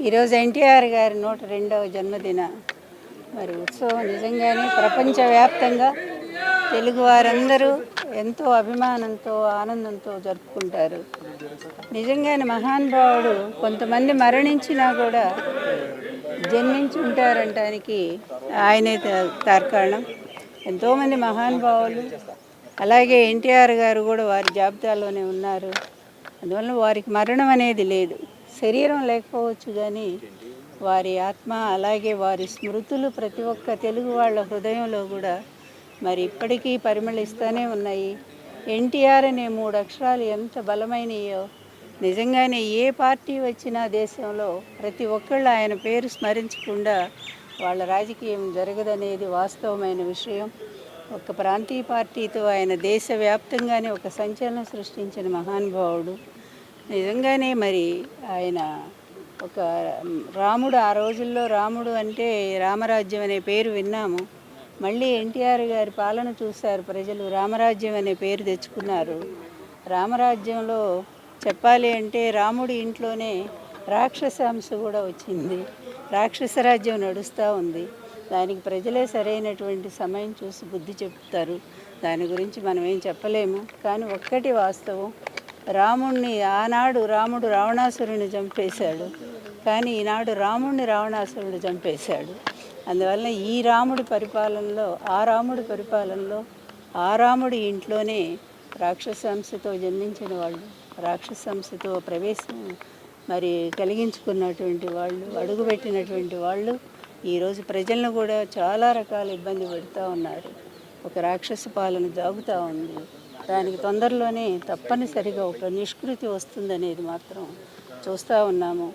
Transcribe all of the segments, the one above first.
ఈరోజు ఎన్టీఆర్ గారి నూట రెండవ జన్మదిన మరి ఉత్సవం. నిజంగానే ప్రపంచవ్యాప్తంగా తెలుగు వారందరూ ఎంతో అభిమానంతో ఆనందంతో జరుపుకుంటారు. నిజంగానే మహానుభావుడు కొంతమంది మరణించినా కూడా జన్మించి ఉంటారంటానికి ఆయనే తా- తార్కాణం. ఎంతోమంది మహానుభావులు అలాగే ఎన్టీఆర్ గారు కూడా వారి జాబితాలోనే ఉన్నారు. అందువల్ల వారికి మరణం అనేది లేదు. శరీరం లేకపోవచ్చు కానీ వారి ఆత్మ అలాగే వారి స్మృతులు ప్రతి ఒక్క తెలుగు వాళ్ళ హృదయంలో కూడా మరి ఇప్పటికీ పరిమళిస్తూనే ఉన్నాయి. ఎన్టీఆర్ అనే మూడు అక్షరాలు ఎంత బలమైనయో నిజంగానే ఏ పార్టీ వచ్చినా దేశంలో ప్రతి ఒక్కళ్ళు ఆయన పేరు స్మరించకుండా వాళ్ళ రాజకీయం జరగదనేది వాస్తవమైన విషయం. ఒక ప్రాంతీయ పార్టీతో ఆయన దేశవ్యాప్తంగానే ఒక సంచలనం సృష్టించిన మహానుభావుడు. నిజంగానే మరి ఆయన ఒక రాముడు ఆ రోజుల్లో రాముడు అంటే రామరాజ్యం అనే పేరు విన్నాము. మళ్ళీ ఎన్టీఆర్ గారి పాలన చూశారు ప్రజలు రామరాజ్యం అనే పేరు తెచ్చుకున్నారు. రామరాజ్యంలో చెప్పాలి అంటే రాముడి ఇంట్లోనే రాక్షసాంశ కూడా వచ్చింది. రాక్షస రాజ్యం నడుస్తూ ఉంది. దానికి ప్రజలే సరైనటువంటి సమయం చూసి బుద్ధి చెప్తారు. దాని గురించి మనం ఏం చెప్పలేము. కానీ ఒక్కటి వాస్తవం. రాముణ్ణి ఆనాడు రాముడు రావణాసురుని చంపేశాడు. కానీ ఈనాడు రాముణ్ణి రావణాసురుడు చంపేశాడు. అందువల్ల ఈ రాముడి పరిపాలనలో ఆ రాముడి పరిపాలనలో ఆ రాముడి ఇంట్లోనే రాక్షసంశతో జన్మించిన వాళ్ళు రాక్షసంశతో ప్రవేశం మరి కలిగించుకున్నటువంటి వాళ్ళు అడుగుపెట్టినటువంటి వాళ్ళు ఈరోజు ప్రజలను కూడా చాలా రకాల ఇబ్బంది పెడుతూ ఉన్నారు. ఒక రాక్షస పాలన జాగుతూ ఉంది. దానికి తొందరలోనే తప్పనిసరిగా ఒక నిష్కృతి వస్తుందనేది మాత్రం చూస్తూ ఉన్నాము.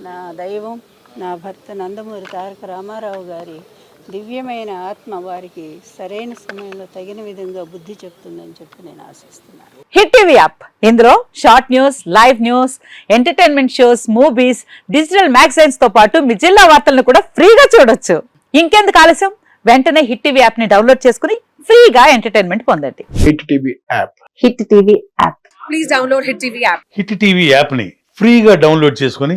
నా దైవం నా భర్త నందమూరి తారక రామారావు గారి దివ్యమైన ఆత్మ వారికి సరైన సమయంలో తగిన విధంగా బుద్ధి చెప్తుందని చెప్పి నేను ఆశిస్తున్నాను. Hit TV app. ఇందులో short news live news entertainment shows movies digital మ్యాగజైన్స్తో పాటు మీ జిల్లా వార్తలను కూడా ఫ్రీగా చూడొచ్చు. ఇంకెందుకు ఆలస్యం? వెంటనే హిట్ టీవీ యాప్ని డౌన్లోడ్ చేసుకుని ఫ్రీగా ఎంటర్టైన్మెంట్ పొందండి. Hit TV app. Hit TV app. Hit TV యాప్ని ఫ్రీగా డౌన్లోడ్ చేసుకొని